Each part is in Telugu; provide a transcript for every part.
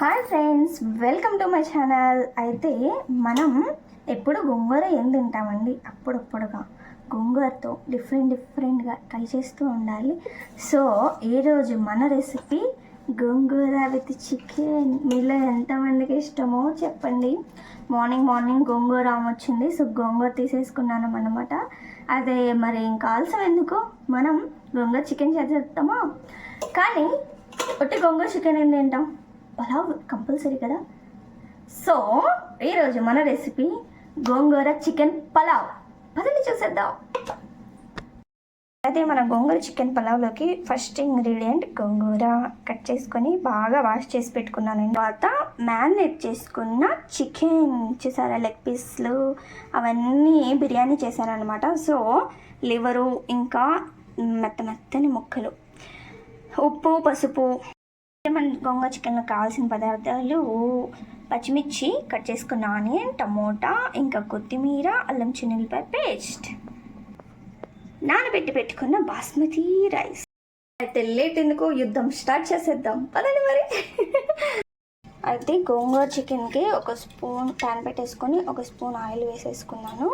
Hi friends welcome to my channel. అయితే మనం ఎప్పుడు గోంగూర ఏం తింటామండి? అప్పుడప్పుడుగా గోంగూరతో డిఫరెంట్ డిఫరెంట్గా ట్రై చేస్తూ ఉండాలి. సో ఈరోజు మన రెసిపీ గోంగూర విత్ చికెన్. మీలో ఎంతమందికి ఇష్టమో చెప్పండి. మార్నింగ్ మార్నింగ్ గోంగూర వచ్చింది సో గోంగూర తీసేసుకున్నాను అనమాట అదే మరి ఏం కావాల్సిన ఎందుకు? మనం గోంగూర చికెన్ చేసేస్తామా? కానీ ఒట్టి గోంగూర చికెన్ ఏం తింటాం? పలావ్ కంపల్సరీ కదా? సో ఈరోజు మన రెసిపీ గోంగూర చికెన్ పలావ్. పదండి చూసేద్దాం. అయితే మన గోంగూర చికెన్ పలావ్లోకి ఫస్ట్ ఇంగ్రీడియంట్ గోంగూర కట్ చేసుకొని బాగా వాష్ చేసి పెట్టుకున్నాను తర్వాత మ్యారినేట్ చేసుకున్న చికెన్ చూసారా లెగ్ పీస్లు అవన్నీ బిర్యానీ చేశారనమాట సో లివరు ఇంకా మెత్త మెత్తని ముక్కలు. ఉప్పు పసుపు మన గోంగూర చికెన్లో కావాల్సిన పదార్థాలు పచ్చిమిర్చి కట్ చేసుకున్న ఆనియన్ టమోటా ఇంకా కొత్తిమీర అల్లం చిన్నులపాయ పేస్ట్. నానబెట్టి పెట్టుకున్న బాస్మతి రైస్. అయితే లేట్ ఎందుకు? యుద్ధం స్టార్ట్ చేసేద్దాం. పదండి మరి. అయితే గోంగూర చికెన్కి ఒక స్పూన్ ప్యాన్ పెట్టేసుకొని ఒక స్పూన్ ఆయిల్ వేసేసుకున్నాను.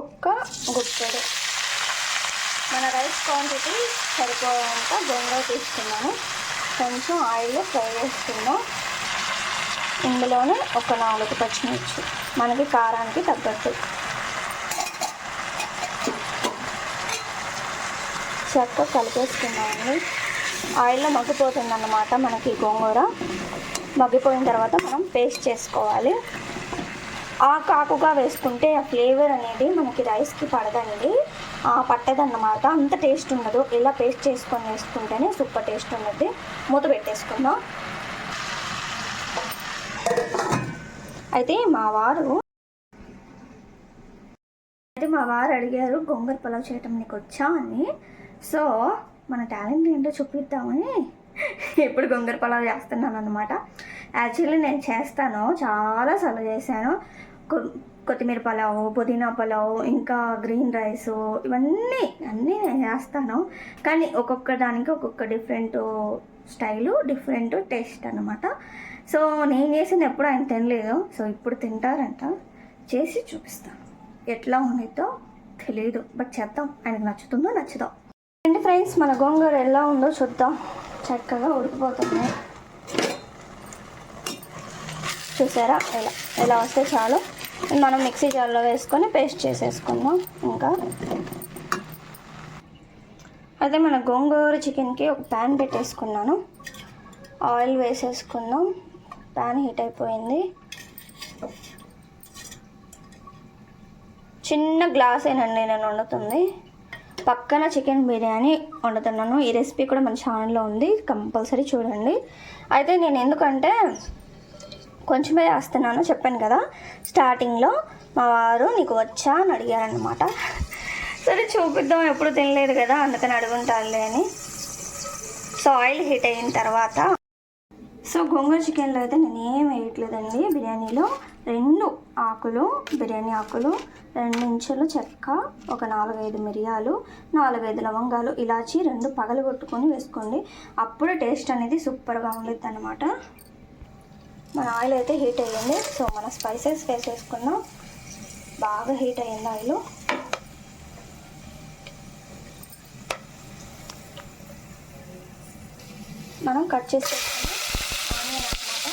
ఒక్క గుప్పెడు. మన రైస్ క్వాంటిటీ సరిపోయేంత గోంగూర తీసుకున్నాను. కొంచెం ఆయిల్ ఫ్రై చేసుకుందాం ఇందులోనే ఒక నాలుగు పచ్చిమిర్చి. మనకి కారానికి తగ్గట్టు. చక్క కలిపేసుకున్నామండి. ఆయిల్లో మగ్గిపోతుంది అన్నమాట మనకి గోంగూర. మగ్గిపోయిన తర్వాత మనం పేస్ట్ చేసుకోవాలి. ఆకు ఆకుగా వేసుకుంటే ఆ ఫ్లేవర్ అనేది మనకి రైస్కి పడదండి. పట్టదన్నమాట. అంత టేస్ట్ ఉండదు. ఇలా పేస్ట్ చేసుకొని వేసుకుంటేనే సూపర్ టేస్ట్ ఉన్నది. మూత పెట్టేసుకుందాం. అయితే మా వారు అయితే మా వారు అడిగారు గొంగర పొలావ్ చేయటం నీకు వచ్చా? అని. సో మన టాలెంట్ ఏంటో చూపిద్దామని ఎప్పుడు గొంగర పొలావ్ చేస్తున్నాను అనమాట యాక్చువల్లీ నేను చేస్తాను. చాలాసార్లు చేశాను. కొత్తిమీర పలావ్ పుదీనా పలావ్ ఇంకా గ్రీన్ రైస్ ఇవన్నీ అన్నీ నేను చేస్తాను. కానీ ఒక్కొక్క దానికి ఒక్కొక్క డిఫరెంట్ స్టైలు డిఫరెంట్ టేస్ట్ అనమాట సో నేను చేసిన ఎప్పుడు ఆయన తినలేదు. సో ఇప్పుడు తింటారంట. చేసి చూపిస్తాను. ఎట్లా ఉండిద్దో తెలియదు బట్ చేద్దాం. ఆయనకు నచ్చుతుందో నచ్చుదాం. అండి ఫ్రెండ్స్ మన గోంగూర ఎలా ఉందో చూద్దాం. చక్కగా ఉడికిపోతుంది. చూసారా? ఎలా ఎలా వస్తే చాలు. మనం మిక్సీ జార్లో వేసుకొని పేస్ట్ చేసేసుకుందాం. ఇంకా అయితే మన గోంగూర చికెన్కి ఒక ప్యాన్ పెట్టేసుకున్నాను. ఆయిల్ వేసేసుకుందాం. ప్యాన్ హీట్ అయిపోయింది. చిన్న గ్లాస్ గ్లాసేనండి నేను వండుతుంది. పక్కన చికెన్ బిర్యానీ వండుతున్నాను. ఈ రెసిపీ కూడా మన ఛానల్లో ఉంది. కంపల్సరీ చూడండి. అయితే నేను ఎందుకంటే కొంచెమే వేస్తున్నాను చెప్పాను కదా. స్టార్టింగ్లో మా వారు నీకు వచ్చా? అని అడిగారనమాట సరే చూపిద్దాం. ఎప్పుడు తినలేదు కదా అందుకని అడుగుంటానులే అని. సో ఆయిల్ హీట్ అయిన తర్వాత సో గోంగూర చికెన్లో అయితే నేను ఏం వేయట్లేదండి. బిర్యానీలో రెండు ఆకులు బిర్యానీ ఆకులు రెండు ఇంచులు చెక్క ఒక నాలుగైదు మిరియాలు నాలుగైదు లవంగాలు ఇలాచి రెండు పగలు కొట్టుకొని వేసుకోండి. అప్పుడు టేస్ట్ అనేది సూపర్గా ఉండిద్ది అనమాట మన ఆయిల్ అయితే హీట్ అయ్యింది. సో మన స్పైసెస్ వేసేసుకుందాం బాగా హీట్ అయ్యింది ఆయిల్. మనం కట్ చేసి ఆనియన్ అనమాట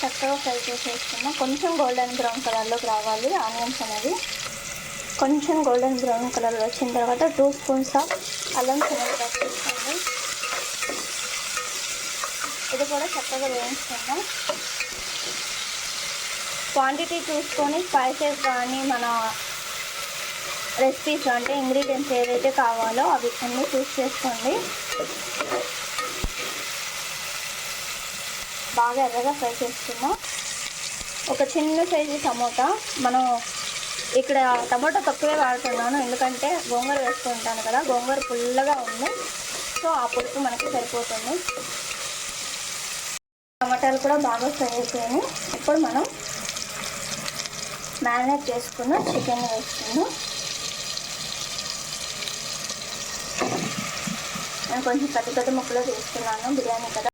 చక్కగా ఫ్రై చేసేసుకున్నాం. కొంచెం గోల్డెన్ బ్రౌన్ కలర్లోకి రావాలి. ఆనియన్స్ అనేది కొంచెం గోల్డెన్ బ్రౌన్ కలర్ వచ్చిన తర్వాత టూ స్పూన్స్ ఆఫ్ అల్లం చిన్నగా తీసుకోండి ఇది కూడా చక్కగా వేయించుకుందాం. క్వాంటిటీ చూసుకొని స్పైసెస్ కానీ మన రెసిపీస్ అంటే ఇంగ్రీడియంట్స్ ఏదైతే కావాలో అవి అన్నీ చూస్ చేసుకోండి. బాగా ఎర్రగా ఫ్రై చేసుకుందాం. ఒక చిన్న సైజు టమోటా మనం ఇక్కడ టమాటో తక్కువే వాడుతున్నాను. ఎందుకంటే గోంగూర వేసుకుంటాను కదా గోంగూర పుల్లగా ఉంది. సో ఆ పులుపు మనకి సరిపోతుంది. టమాటాలు కూడా బాగా ఫ్రై అయిపోయాయి ఇప్పుడు మనం మ్యారినేట్ చేసుకున్న చికెన్ వేసుకుందాం. నేను కొంచెం పెద్ద పెద్ద ముక్కలు తీసుకున్నాను బిర్యానీ కదా.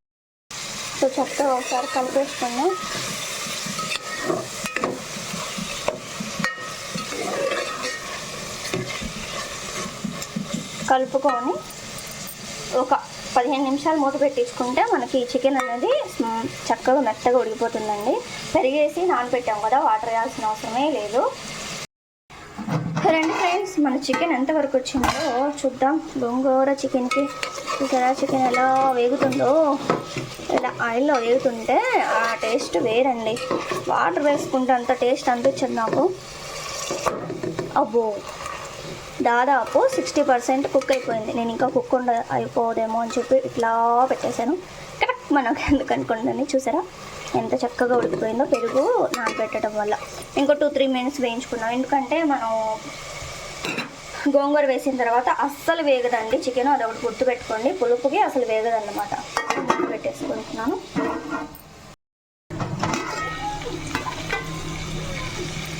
సో చక్కగా ఒకసారి కలిపేసుకున్నాం కలుపుకొని ఒక పదిహేను నిమిషాలు మూత పెట్టించుకుంటే మనకి చికెన్ అనేది చక్కగా మెత్తగా ఉడికిపోతుందండి. పెరిగేసి నానబెట్టాం కదా వాటర్ వేయాల్సిన అవసరమే లేదు. రండి ఫ్రెండ్స్ మన చికెన్ ఎంతవరకు వచ్చిందో చూద్దాం. గోంగూర చికెన్కి చూసారా చికెన్ ఎలా వేగుతుందో? ఇలా ఆయిల్లో వేగుతుంటే ఆ టేస్ట్ వేరండి. వాటర్ వేసుకుంటే అంత టేస్ట్ అనిపించదు నాకు. అబ్బో! దాదాపు సిక్స్టీ పర్సెంట్ కుక్ అయిపోయింది నేను ఇంకా కుక్ ఉండ అయిపోదేమో అని చెప్పి ఇట్లా పెట్టేశాను. కరెక్ట్ మనకు ఎందుకు అనుకుంటుంది చూసారా? ఎంత చక్కగా ఉడికిపోయిందో పెరుగు నానబెట్టడం వల్ల. ఇంకో టూ త్రీ మినిట్స్ వేయించుకున్నాం. ఎందుకంటే మనం గోంగూర వేసిన తర్వాత అస్సలు వేగదండి చికెన్. అది ఒకటి గుర్తుపెట్టుకోండి. పులుపుకి అసలు వేగదన్నమాట. పెట్టేసుకుంటున్నాను.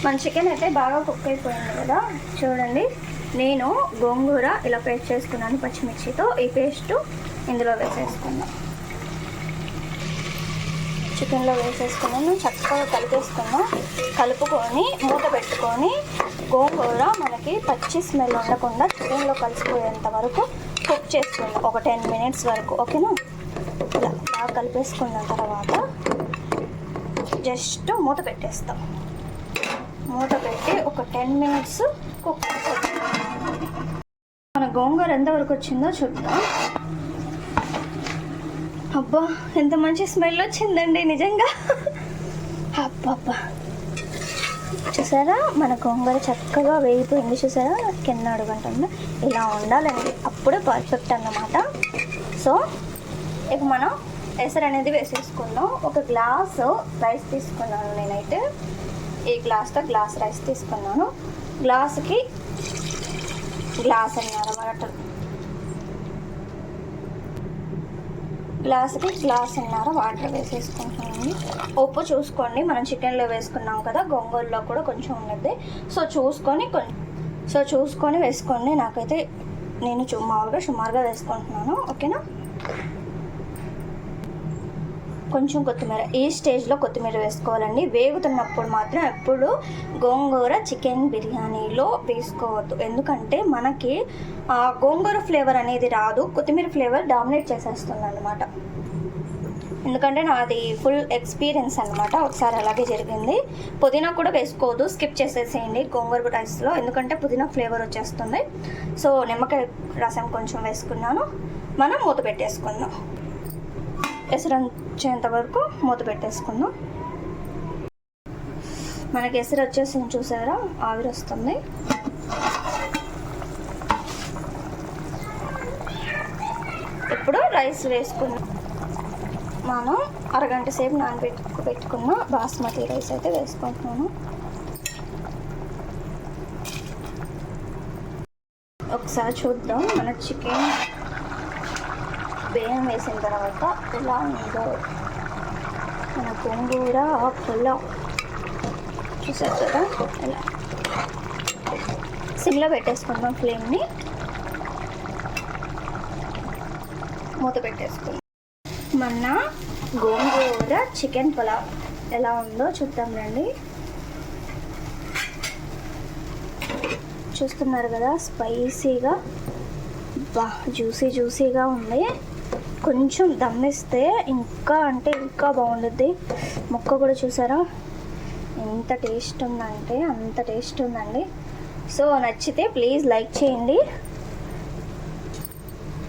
మన చికెన్ అయితే బాగా కుక్ అయిపోయింది కదా. చూడండి నేను గోంగూర ఇలా పేస్ట్ చేసుకున్నాను పచ్చిమిర్చితో. ఈ పేస్ట్ ఇందులో వేసేసుకున్నాను చికెన్లో వేసేసుకున్నాను చక్కగా కలిపేసుకున్నాను కలుపుకొని మూత పెట్టుకొని గోంగూర మనకి పచ్చి స్మెల్ ఉండకుండా చికెన్లో కలిసిపోయేంత వరకు కుక్ చేసుకుందాం ఒక టెన్ మినిట్స్ వరకు ఓకేనా? ఇలా బాగా కలిపేసుకున్న తర్వాత జస్ట్ మూత పెట్టేస్తాం. మూత పెట్టి ఒక టెన్ మినిట్స్ కుక్ మన గోంగూర ఎంతవరకు వచ్చిందో చూద్దాం. అబ్బా ఎంత మంచి స్మెల్ వచ్చిందండి నిజంగా. అబ్బబ్బా. చూసారా మన గోంగూర చక్కగా వేగిపోయింది. చూసారా కింద అడుగుంటుంది. ఇలా ఉండాలండి. అప్పుడు పర్ఫెక్ట్ అన్నమాట. సో ఇక మనం ఎసరు అనేది వేసేసుకుందాం. ఒక గ్లాసు రైస్ తీసుకున్నాను నేనైతే. ఈ గ్లాస్తో గ్లాస్ రైస్ తీసుకున్నాను. గ్లాసుకి గ్లాస్ అన్నారు వాటర్ గ్లాసుకి గ్లాస్ అన్నారు వాటర్ వేసేసుకుంటున్నాను. ఉప్పు చూసుకోండి. మనం చికెన్లో వేసుకున్నాం కదా గొంగూరలో కూడా కొంచెం ఉన్నది. సో చూసుకొని సో చూసుకొని వేసుకోండి. నాకైతే నేను చు మామూలుగా సుమారుగా వేసుకుంటున్నాను. ఓకేనా కొంచెం కొత్తిమీర. ఈ స్టేజ్లో కొత్తిమీర వేసుకోవాలండి. వేగుతున్నప్పుడు మాత్రం ఎప్పుడు గోంగూర చికెన్ బిర్యానీలో వేసుకోవద్దు. ఎందుకంటే మనకి ఆ గోంగూర ఫ్లేవర్ అనేది రాదు. కొత్తిమీర ఫ్లేవర్ డామినేట్ చేసేస్తుంది అనమాట ఎందుకంటే నాది ఫుల్ ఎక్స్పీరియన్స్ అనమాట ఒకసారి అలాగే జరిగింది. పుదీనా కూడా వేసుకోవద్దు. స్కిప్ చేసేసేయండి గోంగూర రైస్లో. ఎందుకంటే పుదీనా ఫ్లేవర్ వచ్చేస్తుంది. సో నిమ్మకాయ రసం కొంచెం వేసుకున్నాను. మనం మూత పెట్టేసుకుందాం. ఎసరు వచ్చేంత వరకు మూత పెట్టేసుకుందాం. మనకి ఎసరు వచ్చేసింది చూసారా? ఆవిరి వస్తుంది. ఇప్పుడు రైస్ వేసుకున్నాం మనం అరగంట సేపు నానబెట్టు పెట్టుకున్న బాస్మతి రైస్ అయితే వేసుకుంటున్నాను. ఒకసారి చూద్దాం మన చికెన్ బియ్యం వేసిన తర్వాత ఎలా ఉందో మన గోంగూర పులావ్ చూసారు కదా ఇలా సిమ్లో పెట్టేసుకుందాం ఫ్లేమ్ని. మూత పెట్టేసుకుందాం. మన గోంగూర చికెన్ పులావ్ ఎలా ఉందో చూద్దాం రండి. చూస్తున్నారు కదా స్పైసీగా బా జ్యూసీ జ్యూసీగా ఉంది. కొంచెం దమ్మిస్తే ఇంకా అంటే ఇంకా బాగుండుద్ది. ముక్క కూడా చూసారా? ఎంత టేస్ట్ ఉందంటే అంత టేస్ట్ ఉందండి. సో నచ్చితే ప్లీజ్ లైక్ చేయండి.